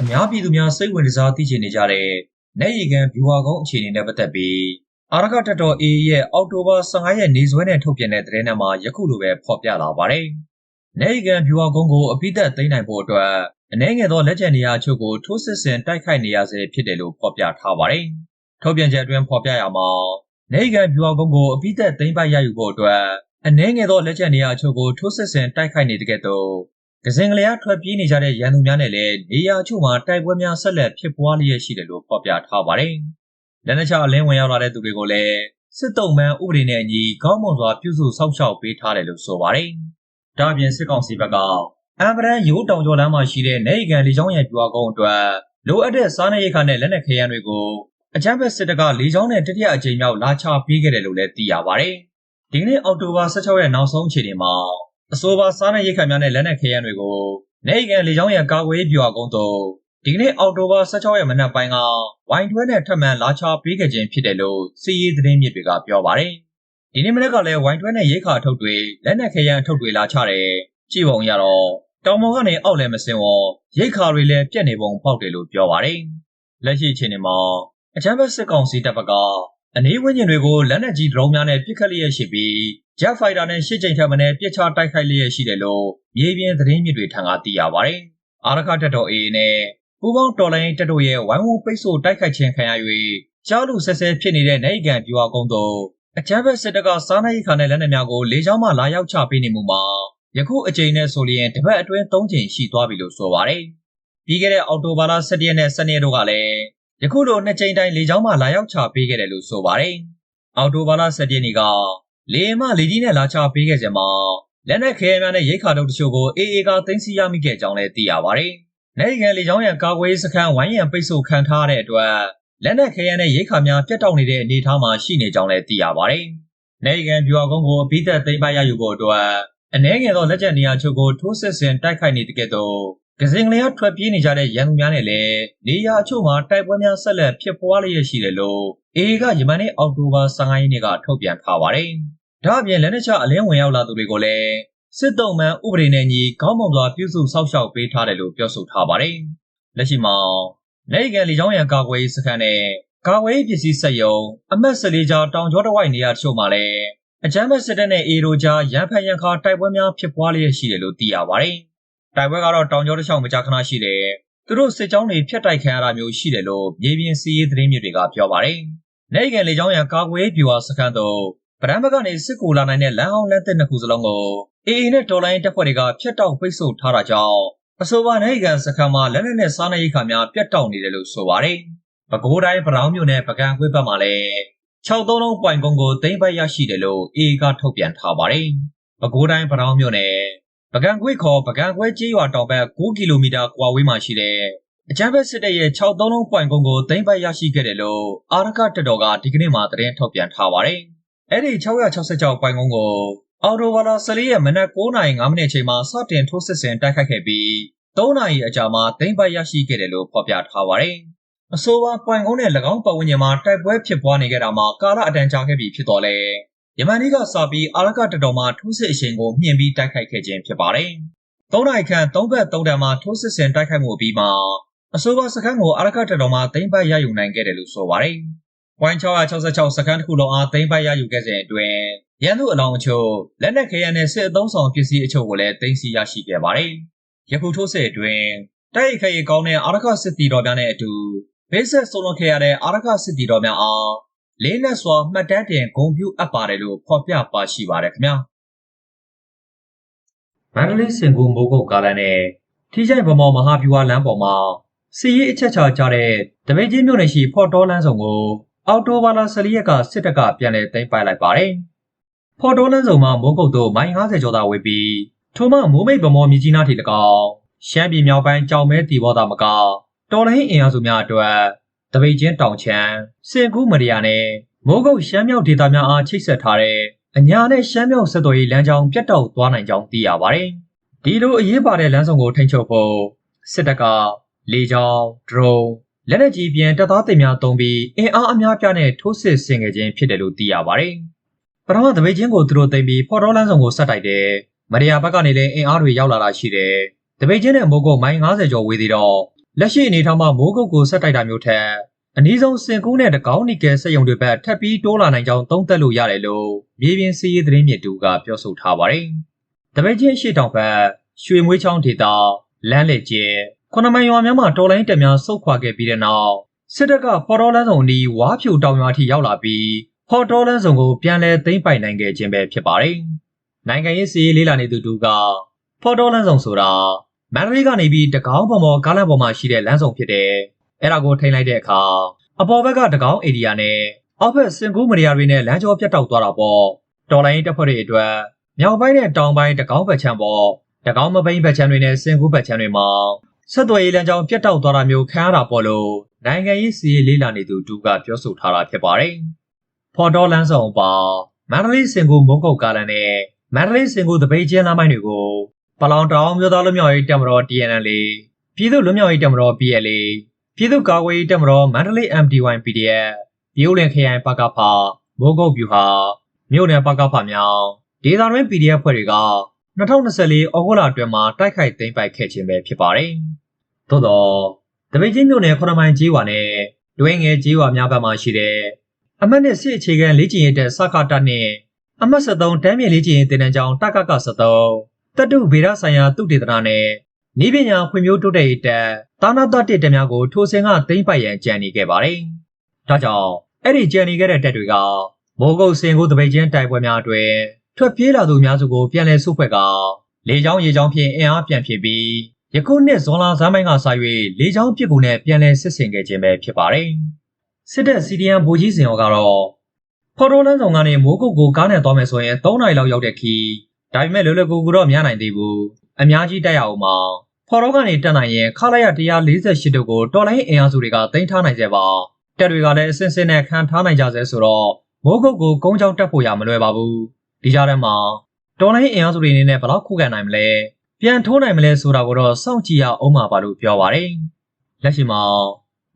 အများပြည်သူများစိတ်ဝင်စားသိချင်နေကြတဲ့နေရီကန်ဗျူဟာကုန်းအခြေအနေနဲ့ပတ်သက်ပြီးအာရကတတော် AA ရဲ့အောက်တိုဘာ15ရက်နေ့စွဲနဲ့ထုတ်ပြန်တဲ့သတင်းထဲမှာယခုလိုပဲဖော်ပြလာပါတယ်။နေရီကန်ဗျူဟာကုန်းကိုအပိသက်သိမ်းနိုင်ဖို့အတွက်အနှဲငယ်သောလက်ကျန်နေရာအချို့ကိုထိုးစစ်ဆင်တိုက်ခိုက်နေရဆဲဖြစ်တယ်လို့ဖော်ပြထားပါတယ်။ထုတ်ပြန်ချက်အတွင်းဖော်ပြရမှာနေရီကန်ဗျူဟာကုန်းကိုအပိသက်သိမ်းပိုက်ရယူဖို့အတွက်အနှဲငယ်သောလက်ကျန်နေရာအချို့ကိုထိုးစစ်ဆင်တိုက်ခိုက်နေတဲ့ကဲ့သို့ ကစင်ကလေးအားထွက်ပြေးနေကြတဲ့ရန်သူများနဲ့လည်းနေရာအချို့မှာတိုက်ပွဲများဆက်လက်ဖြစ်ပွားလျက်ရှိတယ်လို့ဖော်ပြထားပါတယ်။လက်နက်ချအလင်းဝင်ရောက်လာတဲ့သူတွေကိုလည်းစစ်တုံးမှန်ဥပဒေနဲ့အညီကောင်းမွန်စွာပြုစုစောင့်ရှောက်ပေးထားတယ်လို့ဆိုပါတယ်။ဒါ့အပြင်စစ်ကောင်စီဘက်ကအမ်ဗရန်ရိုးတောင်ကျော်လမ်းမှာရှိတဲ့နေရီကန်လေကြောင်းရန်ပြွာကုန်းအတွက်လိုအပ်တဲ့စားနပ်ရိက္ခာနဲ့လက်နက်ခဲယမ်းတွေကိုအကြမ်းဖက်စစ်တပ်ကလေကြောင်းနဲ့တတိယအကြိမ်မြောက်လာချပေးခဲ့တယ်လို့လည်းသိရပါတယ်။ဒီကနေ့အောက်တိုဘာ16ရက်နောက်ဆုံးအခြေအနေမှာ အဆိုပါစားနပ်ရိက္ခာများနဲ့လက်နက်ခဲယမ်းတွေကိုနေကန်လေကြောင်းရန်ကာကွယ်ရေးဗျူဟာကုန်းသို့ဒီကနေ့အောက်တိုဘာ16ရက်မနက်ပိုင်းကဝိုင်တွဲနဲ့ထပ်မံလာချပေးခဲ့ခြင်းဖြစ်တယ်လို့စီးရီးသတင်းမြစ်တွေကပြောပါတယ်။ဒီနေ့မနက်ကလည်းဝိုင်တွဲနဲ့ရိခါအထုပ်တွေလက်နက်ခဲယမ်းအထုပ်တွေလာချတယ်။ကြည့်ပုံရတော့တောင်ပေါ်ကနေအောက်လည်းမစင်ဝရိခါတွေလည်းပြက်နေပုံပေါက်တယ်လို့ပြောပါတယ်။လက်ရှိအချိန်မှာအချမ်းဘတ်စစ်ကောင်စီတပ်ဘက်က အနည်းဝန်းကျင်တွေကိုလက်နက်ကြီးဒရုန်းများနဲ့ပစ်ခတ်လျက်ရှိပြီး Jet Fighter နဲ့ရှစ်ကြိမ်ထက်မနည်းပစ်ချတိုက်ခိုက်လျက်ရှိတယ်လို့မြေပြင်သတင်းမြစ်တွေထံကသိရပါတယ်။အာရခတက်တော် AA နဲ့ပူပေါင်းတော်လိုင်းတက်တော်ရဲ့ဝိုင်းဝန်းပိတ်ဆို့တိုက်ခိုက်ခြင်းခံရ၍ကြားလူဆဲဆဲဖြစ်နေတဲ့နိုင်ကန်ပြူအကုန်းတို့အချမ်းဘက်စစ်တပ်ကစားနပ်ရိက္ခာနဲ့လက်နက်များကိုလေကြောင်းမှလာရောက်ချပေးနေမှုမှာယခုအကြိမ်နဲ့ဆိုလျင်တစ်ပတ်အတွင်း၃ကြိမ်ရှိသွားပြီလို့ဆိုပါတယ်။ပြီးခဲ့တဲ့အောက်တိုဘာလ17ရက်နဲ့12ရက်တို့ကလည်း ယခုလိုနှစ်ကြိမ်တိုင်းလေကြောင်းမှလာရောက်ချပေးခဲ့တယ်လို့ဆိုပါတယ်။အောက်တိုဘာလ17ရက်နေ့ကလေမလေကြီးနဲ့လာချပေးခဲ့ကြမှာလက်နက်ခဲများနဲ့ရိတ်ခါတို့တချို့ကို AA ကသိမ်းဆည်းရမိခဲ့ကြောင်းလည်းသိရပါတယ်။နိုင်ကန်လေကြောင်းရန်ကာကွယ်ရေးစခန်းဝိုင်းရန်ပိတ်ဆို့ခံထားတဲ့အတွက်လက်နက်ခဲယမ်းနဲ့ရိတ်ခါများပြတ်တောက်နေတဲ့အနေအထားမှာရှိနေကြောင်းလည်းသိရပါတယ်။နိုင်ကန်ဗျူဟာကုန်းကိုအပိသက်သိမ်းပိုက်ရယူဖို့အတွက်အနှဲငယ်သောလက်ကျန်နေရာချုပ်ကိုထိုးစစ်ဆင်တိုက်ခိုက်နေတဲ့ကဲ့သို့ ကစင်ကလေးကထွက်ပြေးနေကြတဲ့ရန်သူများနဲ့လည်းနေရာအချို့မှာတိုက်ပွဲများဆက်လက်ဖြစ်ပွားလျက်ရှိတယ်လို့ AA ကယမန်နေ့အောက်တိုဘာ15ရက်နေ့ကထုတ်ပြန်ထားပါတယ်။ဒါ့အပြင်လက်နက်ချအလင်းဝင်ရောက်လာသူတွေကိုလည်းစစ်တုံးမှန်ဥပဒေနဲ့ညီကောင်းမွန်စွာပြုစုစောင့်ရှောက်ပေးထားတယ်လို့ပြောဆိုထားပါတယ်။လက်ရှိမှာနိုင်ကန်လေကြောင်းရန်ကာကွယ်ရေးစခန်းနဲ့ကာကွယ်ရေးပစ္စည်းစက်ရုံအမတ်14ကြားတောင်ကျောတဝိုက်နေရာတချို့မှာလည်းအကြမ်းဖက်စစ်တပ်နဲ့အေရိုကြားရန်ဖန်ရန်ခါတိုက်ပွဲများဖြစ်ပွားလျက်ရှိတယ်လို့သိရပါတယ်။ တိုက်ပွဲကတော့တောင်ကျောတစ်လျှောက်မကြာခဏရှိတယ်။သူတို့စစ်ကြောင်းတွေဖျက်တိုက်ခံရတာမျိုးရှိတယ်လို့မြေပြင်စီးရေးသတင်းမြစ်တွေကပြောပါတယ်။နိုင်ကန်လေကြောင်းရန်ကာကွယ်ရေးဗျူဟာစခန်းတို့ဗရန်ဘက်ကနေစစ်ကူလာနိုင်တဲ့လမ်းအောင်လမ်းသစ်နှစ်ခုစလုံးကို AA နဲ့ဒေါ်လာရင်းတပ်ဖွဲ့တွေကဖျက်တောက်ပိတ်ဆို့ထားတာကြောင့်အဆိုပါနိုင်ကန်စခန်းမှာလက်နက်နဲ့စားနပ်ရိက္ခာများပြတ်တောက်နေတယ်လို့ဆိုပါတယ်။ပဲခူးတိုင်းဗရောင်းမြို့နယ်ပကံခွေးဘက်မှာလည်း63လုံးပွိုင်ကုန်းကိုသိမ်းပိုက်ရရှိတယ်လို့ AA ကထုတ်ပြန်ထားပါတယ်။ပဲခူးတိုင်းဗရောင်းမြို့နယ် ပကံခွေးခေါ်ပကံခွဲကျေးရွာတောင်ဘက်9ကီလိုမီတာကွာဝေးမှာရှိတဲ့အကြမ်းဖက်စစ်တပ်ရဲ့63လုံးပွိုင်ကုန်းကိုသိမ်းပိုက်ရရှိခဲ့တယ်လို့အာရကတပ်တော်ကဒီကနေ့မှသတင်းထုတ်ပြန်ထားပါတယ်။အဲ့ဒီ666ပွိုင်ကုန်းကိုအော်တိုဘာလ14ရက်မနက်9:05မိနစ်အချိန်မှာစတင်ထိုးစစ်ဆင်တိုက်ခိုက်ခဲ့ပြီး3နာရီအကြာမှာသိမ်းပိုက်ရရှိခဲ့တယ်လို့ဖော်ပြထားပါတယ်။အဆိုပါပွိုင်ကုန်းနဲ့၎င်းပတ်ဝန်းကျင်မှာတိုက်ပွဲဖြစ်ပွားနေကြတာမှာကာလအတန်ကြာခဲ့ပြီဖြစ်တော်လဲ ယမန်နေ့ကစပြီးအာရကတတော်မှာထိုးစစ်အရှိန်ကိုမြင့်ပြီးတိုက်ခိုက်ခဲ့ခြင်းဖြစ်ပါတယ်။၃နိုင်ခန့်၃ဘက်၃တန်မှာထိုးစစ်ဆင်တိုက်ခိုက်မှုအပြီးမှာအဆိုပါစခန်းကိုအာရကတတော်မှာသိမ်းပိုက်ရယူနိုင်ခဲ့တယ်လို့ဆိုပါတယ်။ဝိုင်း666စခန်းတစ်ခုလုံးအားသိမ်းပိုက်ရယူခဲ့စဉ်အတွင်းရန်သူအလောင်းအချို့လက်နက်ခဲယမ်းနဲ့စစ်အုံဆောင်ပစ္စည်းအချို့ကိုလည်းသိမ်းဆည်းရရှိခဲ့ပါတယ်။ယခုထိုးစစ်အတွင်းတိုက်ရိုက်ခဲရီကောင်းတဲ့အာရခစစ်တီတော်များနဲ့အတူဘေးဆက်ဆုံးလွန်ခဲ့ရတဲ့အာရခစစ်တီတော်များအား လေးနက်စွာမှတ်တမ်းတင်ဂုဏ်ပြုအပ်ပါတယ်လို့ဖော်ပြပါရှိပါတယ်ခင်ဗျာမန္တလေးစင်ကူမိုးကုတ်ကားလမ်းနဲ့ထိချိုင်ဗမော်မဟာဗျူဟာလမ်းပေါ်မှာစီရေးအချက်ချာကြတဲ့တပိတ်ချင်းမြို့နယ်ရှိဖော်တော်လမ်းဆောင်ကိုအော်တိုဘာလ14ရက်ကစစ်တပ်ကပြန်လည်သိမ်းပိုက်လိုက်ပါတယ်။ဖော်တော်လမ်းဆောင်မှာမိုးကုတ်တို့မိုင်50ကျော်သာဝေးပြီးထိုမှမိုးမိတ်ဗမော်မြကြီးနားထိ၎င်းရှမ်းပြည်မြောက်ပိုင်းကြောင်မဲတီဘောတာမကတော်လိုင်းအင်အားစုများအတွက် တပိတ်ချင်းတောင်ချမ်းစင်ကူးမရယာနဲ့မိုးကုတ်ရှမ်းမြောက်ဒေသများအားချိတ်ဆက်ထားတဲ့အညာနဲ့ရှမ်းမြောက်ဆက်သွယ်ရေးလမ်းကြောင်းပြတ်တောက်သွားနိုင်ကြောင်းသိရပါတယ်။ဒီလိုအရေးပါတဲ့လမ်းဆောင်ကိုထိန်းချုပ်ဖို့စစ်တပ်ကလေကြောင်းဒရုန်းလက်နက်ကြီးပြန်တပ်သားတွေများသုံးပြီးအင်အားအများပြားနဲ့ထိုးစစ်ဆင်ခဲ့ခြင်းဖြစ်တယ်လို့သိရပါတယ်။ပထမသပိတ်ချင်းကိုသူတို့သိမ်းပြီးဖော်တော်လန်းဆောင်ကိုဆက်တိုက်တယ်။မရယာဘက်ကနေလည်းအင်အားတွေရောက်လာတာရှိတယ်။တပိတ်ချင်းနဲ့မိုးကုတ်မိုင်း90ကျော်ဝေးသေးတော့ လက်ရှိအနေထားမှာမိုးကုတ်ကိုဆက်တိုက်တာမျိုးထက်အနည်းဆုံးစင်ကူးနဲ့တကောင်းနီကယ်စက်ရုံတွေဘက်ထပ်ပြီးတိုးလာနိုင်ကြောင်းသုံးသပ်လို့ရတယ်လို့မြေပြင်စီးရေးသတင်းမြစ်တူကပြောဆိုထားပါတယ်။တပိတ်ချင်းရှေ့တောင်ဘက်ရွှေမွေးချောင်းဒေသလမ်းလေကျဲခုနမိုင်ရွာများမှာတော်လိုင်းတက်များဆုတ်ခွာခဲ့ပြီးတဲ့နောက်စစ်တပ်ကဖော်တော်လန်းဆောင်ဒီဝါဖြူတောင်ရွာထိရောက်လာပြီးဖော်တော်လန်းဆောင်ကိုပြန်လည်သိမ်းပိုက်နိုင်ခဲ့ခြင်းပဲဖြစ်ပါတယ်။နိုင်ငံရေးစီးရေးလေးလာနေသူတူကဖော်တော်လန်းဆောင်ဆိုတာ မန္တလေးကနေပြီးတကောင်းပေါ်မှာကားလမ်းပေါ်မှာရှိတဲ့လမ်းဆောင်ဖြစ်တယ်။အဲ့ဒါကိုထိန်းလိုက်တဲ့အခါအပေါ်ဘက်ကတကောင်းဧရိယာနဲ့အောက်ဘက်စင်ကူးမရီယာတွေနဲ့လမ်းကျော်ပြတ်တောက်သွားတာပေါ့။တော်လိုင်းတပ်ဖွဲ့တွေအတွက်မြောက်ပိုင်းနဲ့တောင်ပိုင်းတကောင်းဘက်ချမ်းပေါ့။တကောင်းမပိန်းဘက်ချမ်းတွေနဲ့စင်ကူးဘက်ချမ်းတွေမှာဆက်သွယ်ရေးလမ်းကြောင်းပြတ်တောက်သွားတာမျိုးခံရတာပေါ့လို့နိုင်ငံရေးစီးရေးလေးလာနေသူတူကပြောဆိုထားတာဖြစ်ပါတယ်။ဖော်တော်လန်းဆောင်ပါမန္တလေးစင်ကူးမုံကုတ်ကားလမ်းနဲ့မန္တလေးစင်ကူးတပိတ်ကျင်းလမ်းပိုင်းတွေကို ပလောင်တောင်မြို့သားလူမျိုးရေးတပ်မတော် TNL ပြည်သူ့လူမျိုးရေးတပ်မတော် PLA ပြည်သူ့ကာကွယ်ရေးတပ်မတော်မန္တလေး MDY PDF ပြည်ဦးလင်ခရိုင်ပကဖမိုးကုတ်ဗျူဟာမြို့နယ်ပကဖမြောင်ဒေသတွင်း PDF ဖွဲ့တွေက2024ဩဂုတ်လအတွင်းမှာတိုက်ခိုက်သိမ်းပိုက်ခဲ့ခြင်းပဲဖြစ်ပါတယ်။သို့တော့တပိတ်ချင်းမြို့နယ်ခရမိုင်ကြီးဝါနဲ့တွင်းငယ်ကြီးဝါများဘက်မှာရှိတဲ့အမတ်နဲ့စစ်အခြေခံလေ့ကျင့်ရေးတပ်စကားတပ်နဲ့အမတ်73တမ်းမြေလေ့ကျင့်ရေးတင်နန်းကျောင်းတကက73 တတုဗေဒဆိုင်ရာသုတေသနနဲ့ဤပညာဖွံ့ဖြိုးတိုးတက်ရေးတပ်တာနာတတစ်တပ်များကိုထိုးစင်ကသိမ်းပိုက်ရန်ကြံနေခဲ့ပါတယ်။ဒါကြောင့်အဲ့ဒီကြံနေခဲ့တဲ့တပ်တွေကမိုးကုတ်စင်ကိုတပိတ်ချင်းတိုက်ပွဲများအတွင်းထွက်ပြေးလာသူများစုကိုပြန်လည်ဆုတ်ဖွဲ့ကလေကြောင်းရေကြောင်းဖြင့်အင်အားပြန်ဖြည့်ပြီးယခုနှစ်ဇွန်လဇန်းပိုင်းကစ၍လေကြောင်းပစ်ကူနဲ့ပြန်လည်စစ်ဆင်ခဲ့ခြင်းပဲဖြစ်ပါတယ်။စစ်တပ်စီဒီအမ်ဗိုလ်ကြီးစင်ရောကတော့ဖော်တော်လန်းဆောင်ကနေမိုးကုတ်ကိုကားနဲ့သွားမယ်ဆိုရင်3နာရီလောက်ရောက်တဲ့ခီး ဒါပေမဲ့လွယ်လွယ်ကူကူတော့မရနိုင်သေးဘူး။အများကြီးတက်ရအောင်မှာဖော်တော်ကနေတက်နိုင်ရင်ခလာရ148တုပ်ကိုတော်လိုင်းအင်အားစုတွေကတင်ထားနိုင်ကြပါ။တက်တွေကလည်းအစင်စင်နဲ့ခံထားနိုင်ကြဆဲဆိုတော့မိုးကုတ်ကိုကုန်းချောင်းတက်ဖို့ရမလွယ်ပါဘူး။ဒီကြားထဲမှာတော်လိုင်းအင်အားစုတွေအနေနဲ့ဘယ်လောက်ခုခံနိုင်မလဲ။ပြန်ထိုးနိုင်မလဲဆိုတာကိုတော့စောင့်ကြည့်ရအောင်ပါပါလို့ပြောပါတယ်။လက်ရှိမှာ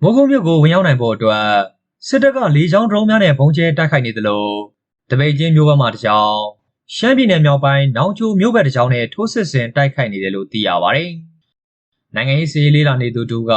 မိုးကုတ်မြို့ကိုဝင်ရောက်နိုင်ဖို့အတွက်စစ်တပ်ကလေကြောင်းဒရုန်းများနဲ့ပုံကျဲတိုက်ခိုက်နေသလိုတပိတ်ချင်းမျိုးဘက်မှတစ်ချောင်း ရှမ်းပြည်နယ်မြောက်ပိုင်းနောင်ချိုမြို့ဘက်တစ်ချောင်းနဲ့ထိုးစစ်ဆင်တိုက်ခိုက်နေတယ်လို့သိရပါတယ်။နိုင်ငံရေးစီးလေးလာနေသူတူက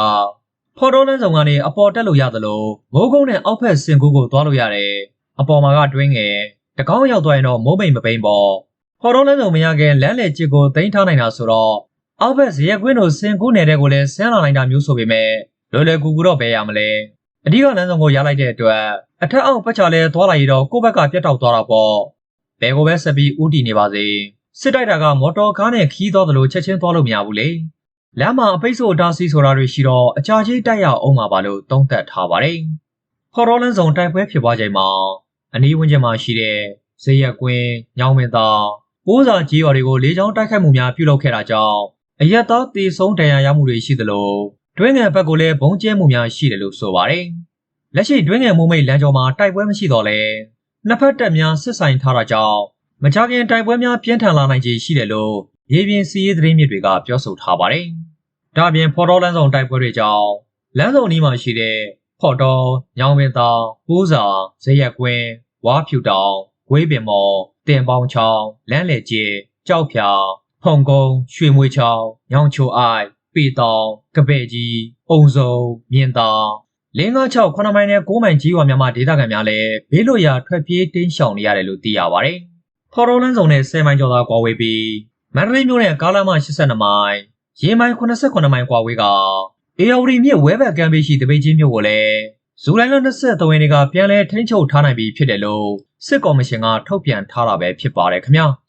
ဖော်တော်လန်းဆောင်ကနေအပေါ်တက်လို့ရသလိုမိုးကုန်းနဲ့အောက်ဖက်စင်ကူးကိုသွားလို့ရတယ်။အပေါ်မှာကတွင်းငယ်တကောင်းရောက်သွားရင်တော့မိုးမိန်မပိန်ပေါ့။ဖော်တော်လန်းဆောင်မရခင်လမ်းလေချစ်ကိုတင်ထားနိုင်တာဆိုတော့အောက်ဖက်ဇရက်ကွင်းတို့စင်ကူးနယ်တဲ့ကိုလည်းဆန်းလာနိုင်တာမျိုးဆိုပေမဲ့လွယ်လွယ်ကူကူတော့ပဲရမလဲ။အဓိကလမ်းဆောင်ကိုရလိုက်တဲ့အတွက်အထက်အောက်ပတ်ချလဲသွားလာရတော့ကိုယ့်ဘက်ကပြတ်တောက်သွားတာပေါ့။ ဘယ်ကိုပဲဆက်ပြီးဥတီနေပါစေ။စစ်တိုက်တာကမော်တော်ကားနဲ့ခီးသွားသလိုချက်ချင်းသွားလို့မရဘူးလေ။လမ်းမှာအပိတ်ဆို့အတားဆီးဆိုတာတွေရှိတော့အကြာကြီးတိုက်ရအောင်ပါပါလို့သုံးသပ်ထားပါတယ်။ခေါ်တော်လန်းဆောင်တိုက်ပွဲဖြစ်ပွားချိန်မှာအနီးဝန်းကျင်မှာရှိတဲ့ဇေယျကွင်း၊ညောင်မင်းသားပိုးစာကြီးရွာတွေကိုလေကြောင်းတိုက်ခိုက်မှုများပြုလုပ်ခဲ့တာကြောင့်အရက်သားတေဆုံးဒဏ်ရာရမှုတွေရှိသလိုတွင်းငယ်ဘက်ကိုလည်းဘုံကျဲမှုများရှိတယ်လို့ဆိုပါတယ်။လက်ရှိတွင်းငယ်မိုးမိတ်လမ်းကျော်မှာတိုက်ပွဲမရှိတော့လဲ နှစ်ဖက်တပ်များစစ်ဆိုင်ထားတာကြောင့်မကြခင်တိုက်ပွဲများပြင်းထန်လာနိုင်ခြေရှိတယ်လို့ရေပြင်စီးရေးသတင်းမြစ်တွေကပြောဆိုထားပါတယ်။ဒါ့အပြင်ဖော်တော်လန်းဆောင်တိုက်ပွဲတွေကြောင့်လမ်းဆောင်နီးမှာရှိတဲ့ဖော်တော်၊ညောင်ပင်တောင်၊ပိုးစာ၊ဇရက်ကွင်း၊ဝါဖြူတောင်၊ဝေးပင်မော်၊တင်ပေါင်ချောင်း၊လမ်းလေကျဲ၊ကြောက်ဖြာ၊ဖုံကုန်း၊ရွှေမွေချောင်း၊ညောင်ချိုအိုက်၊ပေတောင်၊ကပဲ့ကြီး၊အုံစုံ၊မြင်းတောင် လင်းကား6 9မိုင်နဲ့9မိုင်ကြီးဝါများမှာဒေသခံများလည်းဘေးလွတ်ရာထွက်ပြေးတင်းရှောင်နေရတယ်လို့သိရပါတယ်။ဖော်တော်လန်းဆောင်နဲ့10မိုင်ကျော်သာကွာဝေးပြီးမန္တလေးမြို့နဲ့ကားလမ်းမ82မိုင်ရေမိုင်89မိုင်ကွာဝေးကအေယာဝတီမြစ်ဝဲဘက်ကမ်းဘေးရှိတပိတ်ချင်းမြို့ကိုလည်းဇူလိုင်လ23ရက်နေ့ကပြန်လည်ထိန်းချုပ်ထားနိုင်ပြီဖြစ်တယ်လို့စစ်ကော်မရှင်ကထုတ်ပြန်ထားတာပဲဖြစ်ပါတယ်ခင်ဗျာ။